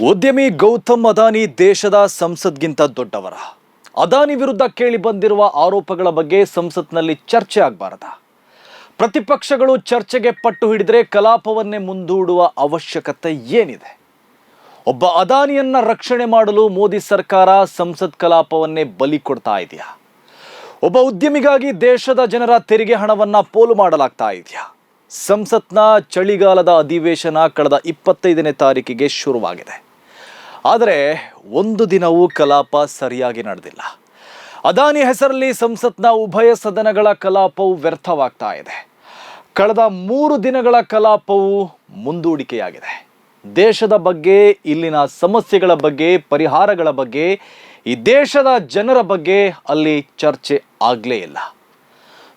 ಉದ್ಯಮಿ ಗೌತಮ್ ಅದಾನಿ ದೇಶದ ಸಂಸತ್ಗಿಂತ ದೊಡ್ಡವರ. ಅದಾನಿ ವಿರುದ್ಧ ಕೇಳಿ ಬಂದಿರುವ ಆರೋಪಗಳ ಬಗ್ಗೆ ಸಂಸತ್ನಲ್ಲಿ ಚರ್ಚೆ ಆಗಬಾರದ. ಪ್ರತಿಪಕ್ಷಗಳು ಚರ್ಚೆಗೆ ಪಟ್ಟು ಹಿಡಿದರೆ ಕಲಾಪವನ್ನೇ ಮುಂದೂಡುವ ಅವಶ್ಯಕತೆ ಏನಿದೆ? ಒಬ್ಬ ಅದಾನಿಯನ್ನ ರಕ್ಷಣೆ ಮಾಡಲು ಮೋದಿ ಸರ್ಕಾರ ಸಂಸತ್ ಕಲಾಪವನ್ನೇ ಬಲಿ ಕೊಡ್ತಾ ಇದೆಯಾ? ಒಬ್ಬ ಉದ್ಯಮಿಗಾಗಿ ದೇಶದ ಜನರ ತೆರಿಗೆ ಹಣವನ್ನ ಪೋಲು ಮಾಡಲಾಗ್ತಾ ಇದೆಯಾ? ಸಂಸತ್ನ ಚಳಿಗಾಲದ ಅಧಿವೇಶನ ಕಳೆದ ಇಪ್ಪತ್ತೈದನೇ ತಾರೀಕಿಗೆ ಶುರುವಾಗಿದೆ. ಆದರೆ ಒಂದು ದಿನವೂ ಕಲಾಪ ಸರಿಯಾಗಿ ನಡೆದಿಲ್ಲ. ಅದಾನಿ ಹೆಸರಲ್ಲಿ ಸಂಸತ್ನ ಉಭಯ ಸದನಗಳ ಕಲಾಪವು ವ್ಯರ್ಥವಾಗ್ತಾ ಇದೆ. ಕಳೆದ ಮೂರು ದಿನಗಳ ಕಲಾಪವು ಮುಂದೂಡಿಕೆಯಾಗಿದೆ. ದೇಶದ ಬಗ್ಗೆ, ಇಲ್ಲಿನ ಸಮಸ್ಯೆಗಳ ಬಗ್ಗೆ, ಪರಿಹಾರಗಳ ಬಗ್ಗೆ, ಈ ದೇಶದ ಜನರ ಬಗ್ಗೆ ಅಲ್ಲಿ ಚರ್ಚೆ ಆಗಲೇ ಇಲ್ಲ.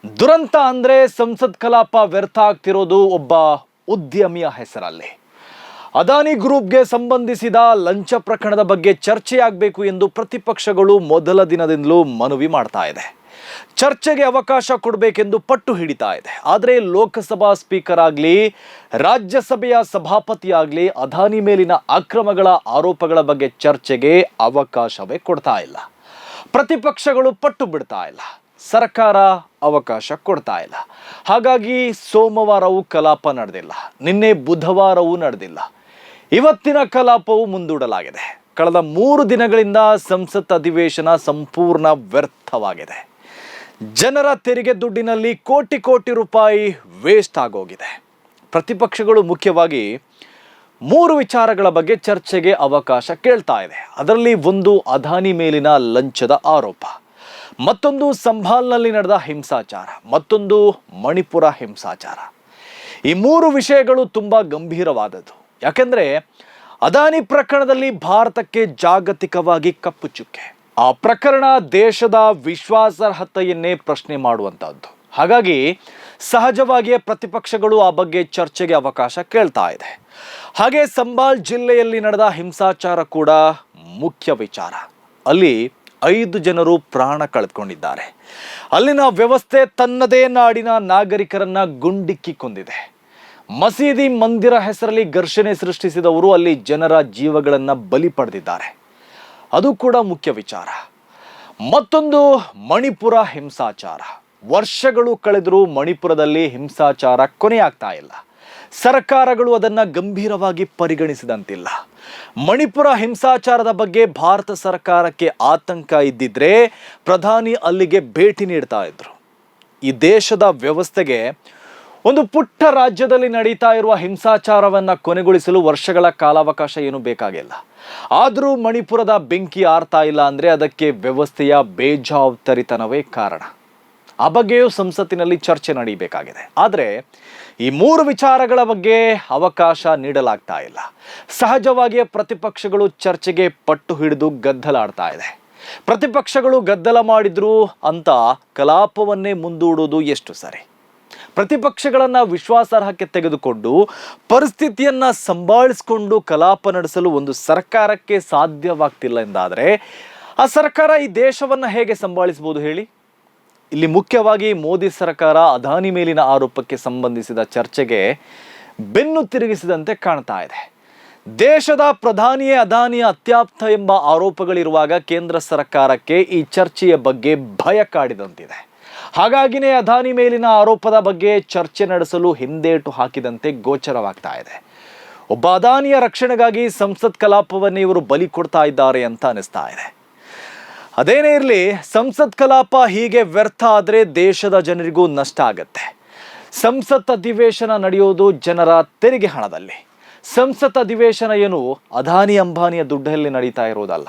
ದುರಂತ ಅಂದ್ರೆ ಸಂಸತ್ ಕಲಾಪ ವ್ಯರ್ಥ ಆಗ್ತಿರೋದು ಒಬ್ಬ ಉದ್ಯಮಿಯ ಹೆಸರಲ್ಲಿ. ಅದಾನಿ ಗ್ರೂಪ್ಗೆ ಸಂಬಂಧಿಸಿದ ಲಂಚ ಪ್ರಕರಣದ ಬಗ್ಗೆ ಚರ್ಚೆಯಾಗಬೇಕು ಎಂದು ಪ್ರತಿಪಕ್ಷಗಳು ಮೊದಲ ದಿನದಿಂದಲೂ ಮನವಿ ಮಾಡ್ತಾ ಇದೆ. ಚರ್ಚೆಗೆ ಅವಕಾಶ ಕೊಡಬೇಕೆಂದು ಪಟ್ಟು ಹಿಡಿತಾ ಇದೆ. ಆದರೆ ಲೋಕಸಭಾ ಸ್ಪೀಕರ್ ಆಗಲಿ, ರಾಜ್ಯಸಭೆಯ ಸಭಾಪತಿಯಾಗಲಿ ಅದಾನಿ ಮೇಲಿನ ಅಕ್ರಮಗಳ ಆರೋಪಗಳ ಬಗ್ಗೆ ಚರ್ಚೆಗೆ ಅವಕಾಶವೇ ಕೊಡ್ತಾ ಇಲ್ಲ. ಪ್ರತಿಪಕ್ಷಗಳು ಪಟ್ಟು ಬಿಡ್ತಾ ಇಲ್ಲ. ಸರ್ಕಾರ ಅವಕಾಶ ಕೊಡ್ತಾ ಇಲ್ಲ. ಹಾಗಾಗಿ ಸೋಮವಾರವೂ ಕಲಾಪ ನಡೆದಿಲ್ಲ. ನಿನ್ನೆ ಬುಧವಾರವೂ ನಡೆದಿಲ್ಲ. ಇವತ್ತಿನ ಕಲಾಪವು ಮುಂದೂಡಲಾಗಿದೆ. ಕಳೆದ ಮೂರು ದಿನಗಳಿಂದ ಸಂಸತ್ ಅಧಿವೇಶನ ಸಂಪೂರ್ಣ ವ್ಯರ್ಥವಾಗಿದೆ. ಜನರ ತೆರಿಗೆ ದುಡ್ಡಿನಲ್ಲಿ ಕೋಟಿ ಕೋಟಿ ರೂಪಾಯಿ ವೇಸ್ಟ್ ಆಗೋಗಿದೆ. ಪ್ರತಿಪಕ್ಷಗಳು ಮುಖ್ಯವಾಗಿ ಮೂರು ವಿಚಾರಗಳ ಬಗ್ಗೆ ಚರ್ಚೆಗೆ ಅವಕಾಶ ಕೇಳ್ತಾ ಇದೆ. ಅದರಲ್ಲಿ ಒಂದು ಅದಾನಿ ಮೇಲಿನ ಲಂಚದ ಆರೋಪ. ಮತ್ತೊಂದು ಸಂಭಾಲ್ನಲ್ಲಿ ನಡೆದ ಹಿಂಸಾಚಾರ, ಮತ್ತೊಂದು ಮಣಿಪುರ ಹಿಂಸಾಚಾರ. ಈ ಮೂರು ವಿಷಯಗಳು ತುಂಬ ಗಂಭೀರವಾದದ್ದು. ಯಾಕೆಂದ್ರೆ ಅದಾನಿ ಪ್ರಕರಣದಲ್ಲಿ ಭಾರತಕ್ಕೆ ಜಾಗತಿಕವಾಗಿ ಕಪ್ಪು ಚುಕ್ಕೆ. ಆ ಪ್ರಕರಣ ದೇಶದ ವಿಶ್ವಾಸಾರ್ಹತೆಯನ್ನೇ ಪ್ರಶ್ನೆ ಮಾಡುವಂಥದ್ದು ಹಾಗಾಗಿ ಸಹಜವಾಗಿಯೇ ಪ್ರತಿಪಕ್ಷಗಳು ಆ ಬಗ್ಗೆ ಚರ್ಚೆಗೆ ಅವಕಾಶ ಕೇಳ್ತಾ ಇದೆ. ಹಾಗೆ ಸಂಬಾಲ್ ಜಿಲ್ಲೆಯಲ್ಲಿ ನಡೆದ ಹಿಂಸಾಚಾರ ಕೂಡ ಮುಖ್ಯ ವಿಚಾರ. ಅಲ್ಲಿ ಐದು ಜನರು ಪ್ರಾಣ ಕಳೆದುಕೊಂಡಿದ್ದಾರೆ. ಅಲ್ಲಿನ ವ್ಯವಸ್ಥೆ ತನ್ನದೇ ನಾಡಿನ ನಾಗರಿಕರನ್ನ ಗುಂಡಿಕ್ಕಿ ಕೊಂದಿದೆ. ಮಸೀದಿ ಮಂದಿರ ಹೆಸರಲ್ಲಿ ಘರ್ಷಣೆ ಸೃಷ್ಟಿಸಿದವರು ಅಲ್ಲಿ ಜನರ ಜೀವಗಳನ್ನ ಬಲಿ ಪಡೆದಿದ್ದಾರೆ. ಅದು ಕೂಡ ಮುಖ್ಯ ವಿಚಾರ. ಮತ್ತೊಂದು ಮಣಿಪುರ ಹಿಂಸಾಚಾರ. ವರ್ಷಗಳು ಕಳೆದರೂ ಮಣಿಪುರದಲ್ಲಿ ಹಿಂಸಾಚಾರ ಕೊನೆಯಾಗ್ತಾ ಇಲ್ಲ. ಸರ್ಕಾರಗಳು ಅದನ್ನ ಗಂಭೀರವಾಗಿ ಪರಿಗಣಿಸಿದಂತಿಲ್ಲ. ಮಣಿಪುರ ಹಿಂಸಾಚಾರದ ಬಗ್ಗೆ ಭಾರತ ಸರ್ಕಾರಕ್ಕೆ ಆತಂಕ ಇದ್ದಿದ್ರೆ ಪ್ರಧಾನಿ ಅಲ್ಲಿಗೆ ಭೇಟಿ ನೀಡ್ತಾ ಇದ್ರು. ಈ ದೇಶದ ವ್ಯವಸ್ಥೆಗೆ ಒಂದು ಪುಟ್ಟ ರಾಜ್ಯದಲ್ಲಿ ನಡೀತಾ ಇರುವ ಹಿಂಸಾಚಾರವನ್ನ ಕೊನೆಗೊಳಿಸಲು ವರ್ಷಗಳ ಕಾಲಾವಕಾಶ ಏನು ಬೇಕಾಗಿಲ್ಲ. ಆದರೂ ಮಣಿಪುರದ ಬೆಂಕಿ ಆರ್ತಾ ಇಲ್ಲ ಅಂದರೆ ಅದಕ್ಕೆ ವ್ಯವಸ್ಥೆಯ ಬೇಜವಾಬ್ದಾರಿತನವೇ ಕಾರಣ. ಆ ಬಗ್ಗೆಯೂ ಸಂಸತ್ತಿನಲ್ಲಿ ಚರ್ಚೆ ನಡೀಬೇಕಾಗಿದೆ. ಆದರೆ ಈ ಮೂರು ವಿಚಾರಗಳ ಬಗ್ಗೆ ಅವಕಾಶ ನೀಡಲಾಗ್ತಾ ಇಲ್ಲ. ಸಹಜವಾಗಿಯೇ ಪ್ರತಿಪಕ್ಷಗಳು ಚರ್ಚೆಗೆ ಪಟ್ಟು ಹಿಡಿದು ಗದ್ದಲಾಡ್ತಾ ಇದೆ. ಪ್ರತಿಪಕ್ಷಗಳು ಗದ್ದಲ ಮಾಡಿದ್ರು ಅಂತ ಕಲಾಪವನ್ನೇ ಮುಂದೂಡುವುದು ಎಷ್ಟು ಸರಿ. ಪ್ರತಿಪಕ್ಷಗಳನ್ನ ವಿಶ್ವಾಸಾರ್ಹಕ್ಕೆ ತೆಗೆದುಕೊಂಡು ಪರಿಸ್ಥಿತಿಯನ್ನ ಸಂಭಾಳಿಸಿಕೊಂಡು ಕಲಾಪ ನಡೆಸಲು ಒಂದು ಸರ್ಕಾರಕ್ಕೆ ಸಾಧ್ಯವಾಗ್ತಿಲ್ಲ ಎಂದಾದರೆ, ಆ ಸರ್ಕಾರ ಈ ದೇಶವನ್ನ ಹೇಗೆ ಸಂಭಾಳಿಸ್ಬೋದು ಹೇಳಿ? ಇಲ್ಲಿ ಮುಖ್ಯವಾಗಿ ಮೋದಿ ಸರ್ಕಾರ ಅದಾನಿ ಮೇಲಿನ ಆರೋಪಕ್ಕೆ ಸಂಬಂಧಿಸಿದ ಚರ್ಚೆಗೆ ಬೆನ್ನು ತಿರುಗಿಸಿದಂತೆ ಕಾಣ್ತಾ ಇದೆ. ದೇಶದ ಪ್ರಧಾನಿಯೇ ಅದಾನಿಯ ಅತ್ಯಾಪ್ತ ಎಂಬ ಆರೋಪಗಳಿರುವಾಗ ಕೇಂದ್ರ ಸರ್ಕಾರಕ್ಕೆ ಈ ಚರ್ಚೆಯ ಬಗ್ಗೆ ಭಯ ಕಾಡಿದಂತಿದೆ. ಹಾಗಾಗಿನೇ ಅದಾನಿ ಮೇಲಿನ ಆರೋಪದ ಬಗ್ಗೆ ಚರ್ಚೆ ನಡೆಸಲು ಹಿಂದೇಟು ಹಾಕಿದಂತೆ ಗೋಚರವಾಗ್ತಾ ಇದೆ. ಒಬ್ಬ ಅದಾನಿಯ ರಕ್ಷಣೆಗಾಗಿ ಸಂಸತ್ ಕಲಾಪವನ್ನೇ ಇವರು ಬಲಿ ಕೊಡ್ತಾ ಇದ್ದಾರೆ ಅಂತ ಅನಿಸ್ತಾ ಇದೆ. ಅದೇನೇ ಇರಲಿ, ಸಂಸತ್ ಕಲಾಪ ಹೀಗೆ ವ್ಯರ್ಥ ಆದರೆ ದೇಶದ ಜನರಿಗೂ ನಷ್ಟ ಆಗತ್ತೆ. ಸಂಸತ್ ಅಧಿವೇಶನ ನಡೆಯೋದು ಜನರ ತೆರಿಗೆ ಹಣದಲ್ಲಿ. ಸಂಸತ್ ಅಧಿವೇಶನ ಏನು ಅದಾನಿ ಅಂಬಾನಿಯ ದುಡ್ಡಲ್ಲಿ ನಡೀತಾ ಇರೋದಲ್ಲ.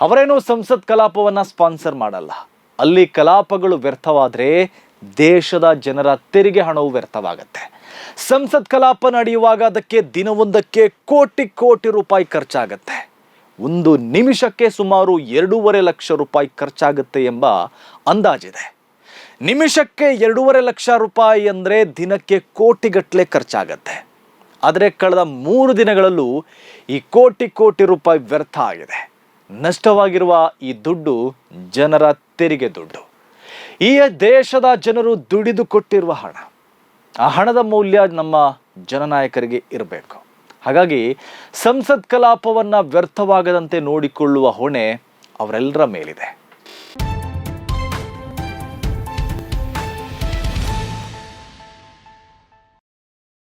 ಅವರೇನು ಸಂಸತ್ ಕಲಾಪವನ್ನು ಸ್ಪಾನ್ಸರ್ ಮಾಡಲ್ಲ. ಅಲ್ಲಿ ಕಲಾಪಗಳು ವ್ಯರ್ಥವಾದರೆ ದೇಶದ ಜನರ ತೆರಿಗೆ ಹಣವು ವ್ಯರ್ಥವಾಗುತ್ತೆ. ಸಂಸತ್ ಕಲಾಪ ನಡೆಯುವಾಗ ಅದಕ್ಕೆ ದಿನವೊಂದಕ್ಕೆ ಕೋಟಿ ಕೋಟಿ ರೂಪಾಯಿ ಖರ್ಚಾಗತ್ತೆ. ಒಂದು ನಿಮಿಷಕ್ಕೆ ಸುಮಾರು ಎರಡೂವರೆ ಲಕ್ಷ ರೂಪಾಯಿ ಖರ್ಚಾಗುತ್ತೆ ಎಂಬ ಅಂದಾಜಿದೆ. ನಿಮಿಷಕ್ಕೆ ಎರಡೂವರೆ ಲಕ್ಷ ರೂಪಾಯಿ ಅಂದರೆ ದಿನಕ್ಕೆ ಕೋಟಿಗಟ್ಟಲೆ ಖರ್ಚಾಗತ್ತೆ. ಆದರೆ ಕಳೆದ ಮೂರು ದಿನಗಳಲ್ಲೂ ಈ ಕೋಟಿ ಕೋಟಿ ರೂಪಾಯಿ ವ್ಯರ್ಥ ಆಗಿದೆ. ನಷ್ಟವಾಗಿರುವ ಈ ದುಡ್ಡು ಜನರ ತೆರಿಗೆ ದುಡ್ಡು. ಈ ದೇಶದ ಜನರು ದುಡಿದು ಕೊಟ್ಟಿರುವ ಹಣ. ಆ ಹಣದ ಮೌಲ್ಯ ನಮ್ಮ ಜನನಾಯಕರಿಗೆ ಇರಬೇಕು. ಹಾಗಾಗಿ ಸಂಸತ್ ಕಲಾಪವನ್ನು ವ್ಯರ್ಥವಾಗದಂತೆ ನೋಡಿಕೊಳ್ಳುವ ಹೊಣೆ ಅವರೆಲ್ಲರ ಮೇಲಿದೆ.